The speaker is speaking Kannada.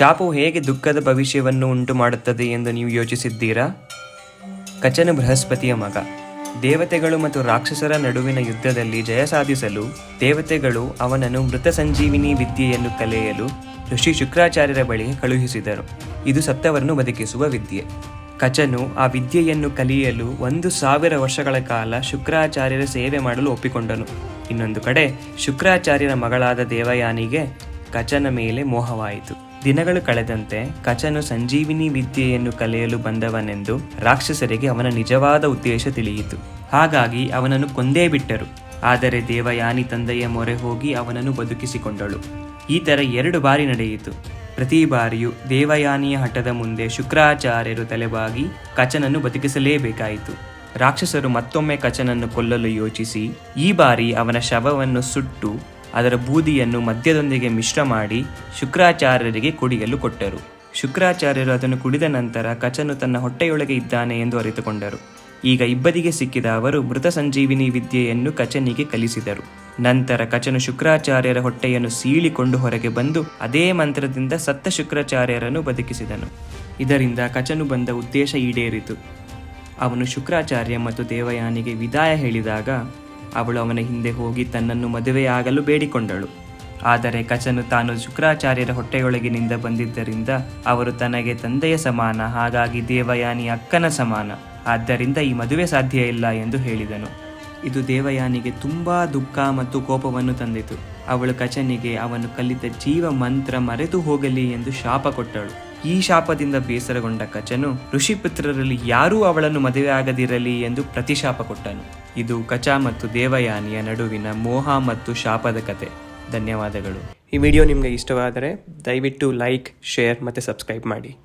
ಶಾಪವು ಹೇಗೆ ದುಃಖದ ಭವಿಷ್ಯವನ್ನು ಉಂಟು ಮಾಡುತ್ತದೆ ಎಂದು ನೀವು ಯೋಚಿಸಿದ್ದೀರಾ? ಕಚನು ಬೃಹಸ್ಪತಿಯ ಮಗ, ದೇವತೆಗಳು ಮತ್ತು ರಾಕ್ಷಸರ ನಡುವಿನ ಯುದ್ಧದಲ್ಲಿ ಜಯ ಸಾಧಿಸಲು ದೇವತೆಗಳು ಅವನನ್ನು ಮೃತ ಸಂಜೀವಿನಿ ವಿದ್ಯೆಯನ್ನು ಕಲಿಯಲು ಋಷಿ ಶುಕ್ರಾಚಾರ್ಯರ ಬಳಿಗೆ ಕಳುಹಿಸಿದರು. ಇದು ಸತ್ತವರನ್ನು ಬದುಕಿಸುವ ವಿದ್ಯೆ. ಕಚನು ಆ ವಿದ್ಯೆಯನ್ನು ಕಲಿಯಲು ಒಂದು ಸಾವಿರ ವರ್ಷಗಳ ಕಾಲ ಶುಕ್ರಾಚಾರ್ಯರ ಸೇವೆ ಮಾಡಲು ಒಪ್ಪಿಕೊಂಡನು. ಇನ್ನೊಂದು ಕಡೆ ಶುಕ್ರಾಚಾರ್ಯರ ಮಗಳಾದ ದೇವಯಾನಿಗೆ ಕಚನ ಮೇಲೆ ಮೋಹವಾಯಿತು. ದಿನಗಳು ಕಳೆದಂತೆ ಕಚನು ಸಂಜೀವಿನಿ ವಿದ್ಯೆಯನ್ನು ಕಲಿಯಲು ಬಂದವನೆಂದು ರಾಕ್ಷಸರಿಗೆ ಅವನ ನಿಜವಾದ ಉದ್ದೇಶ ತಿಳಿಯಿತು. ಹಾಗಾಗಿ ಅವನನ್ನು ಕೊಂದೇ ಬಿಟ್ಟರು. ಆದರೆ ದೇವಯಾನಿ ತಂದೆಯ ಮೊರೆ ಹೋಗಿ ಅವನನ್ನು ಬದುಕಿಸಿಕೊಂಡಳು. ಈ ಥರ ಎರಡು ಬಾರಿ ನಡೆಯಿತು. ಪ್ರತಿ ಬಾರಿಯೂ ದೇವಯಾನಿಯ ಹಠದ ಮುಂದೆ ಶುಕ್ರಾಚಾರ್ಯರು ತಲೆಬಾಗಿ ಕಚನನ್ನು ಬದುಕಿಸಲೇಬೇಕಾಯಿತು. ರಾಕ್ಷಸರು ಮತ್ತೊಮ್ಮೆ ಕಚನನ್ನು ಕೊಲ್ಲಲು ಯೋಚಿಸಿ ಈ ಬಾರಿ ಅವನ ಶವವನ್ನು ಸುಟ್ಟು ಅದರ ಬೂದಿಯನ್ನು ಮದ್ಯದೊಂದಿಗೆ ಮಿಶ್ರ ಮಾಡಿ ಶುಕ್ರಾಚಾರ್ಯರಿಗೆ ಕುಡಿಯಲು ಕೊಟ್ಟರು. ಶುಕ್ರಾಚಾರ್ಯರು ಅದನ್ನು ಕುಡಿದ ನಂತರ ಕಚನು ತನ್ನ ಹೊಟ್ಟೆಯೊಳಗೆ ಇದ್ದಾನೆ ಎಂದು ಅರಿತುಕೊಂಡರು. ಈಗ ಇಬ್ಬದಿಗೆ ಸಿಕ್ಕಿದ ಅವರು ಮೃತ ಸಂಜೀವಿನಿ ವಿದ್ಯೆಯನ್ನು ಕಚನಿಗೆ ಕಲಿಸಿದರು. ನಂತರ ಕಚನು ಶುಕ್ರಾಚಾರ್ಯರ ಹೊಟ್ಟೆಯನ್ನು ಸೀಳಿಕೊಂಡು ಹೊರಗೆ ಬಂದು ಅದೇ ಮಂತ್ರದಿಂದ ಸತ್ತ ಶುಕ್ರಾಚಾರ್ಯರನ್ನು ಬದುಕಿಸಿದನು. ಇದರಿಂದ ಕಚನು ಬಂದ ಉದ್ದೇಶ ಈಡೇರಿತು. ಅವನು ಶುಕ್ರಾಚಾರ್ಯ ಮತ್ತು ದೇವಯಾನಿಗೆ ವಿದಾಯ ಹೇಳಿದಾಗ ಅವಳು ಅವನ ಹಿಂದೆ ಹೋಗಿ ತನ್ನನ್ನು ಮದುವೆಯಾಗಲು ಬೇಡಿಕೊಂಡಳು. ಆದರೆ ಕಚನು ತಾನು ಶುಕ್ರಾಚಾರ್ಯರ ಹೊಟ್ಟೆಯೊಳಗಿನಿಂದ ಬಂದಿದ್ದರಿಂದ ಅವರು ತನಗೆ ತಂದೆಯ ಸಮಾನ, ಹಾಗಾಗಿ ದೇವಯಾನಿ ಅಕ್ಕನ ಸಮಾನ. ಆದ್ದರಿಂದ ಈ ಮದುವೆ ಸಾಧ್ಯ ಇಲ್ಲ ಎಂದು ಹೇಳಿದನು. ಇದು ದೇವಯಾನಿಗೆ ತುಂಬಾ ದುಃಖ ಮತ್ತು ಕೋಪವನ್ನು ತಂದಿತು. ಅವಳು ಕಚನಿಗೆ ಅವನು ಕಲಿತ ಜೀವ ಮಂತ್ರ ಮರೆತು ಹೋಗಲಿ ಎಂದು ಶಾಪ ಕೊಟ್ಟಳು. ಈ ಶಾಪದಿಂದ ಬೇಸರಗೊಂಡ ಕಚನು ಋಷಿಪುತ್ರರಲ್ಲಿ ಯಾರೂ ಅವಳನ್ನು ಮದುವೆಯಾಗದಿರಲಿ ಎಂದು ಪ್ರತಿಶಾಪ ಕೊಟ್ಟನು. ಇದು ಕಚ ಮತ್ತು ದೇವಯಾನಿಯ ನಡುವಿನ ಮೋಹ ಮತ್ತು ಶಾಪದ ಕತೆ. ಧನ್ಯವಾದಗಳು. ಈ ವಿಡಿಯೋ ನಿಮಗೆ ಇಷ್ಟವಾದರೆ ದಯವಿಟ್ಟು ಲೈಕ್, ಶೇರ್ ಮತ್ತು ಸಬ್ಸ್ಕ್ರೈಬ್ ಮಾಡಿ.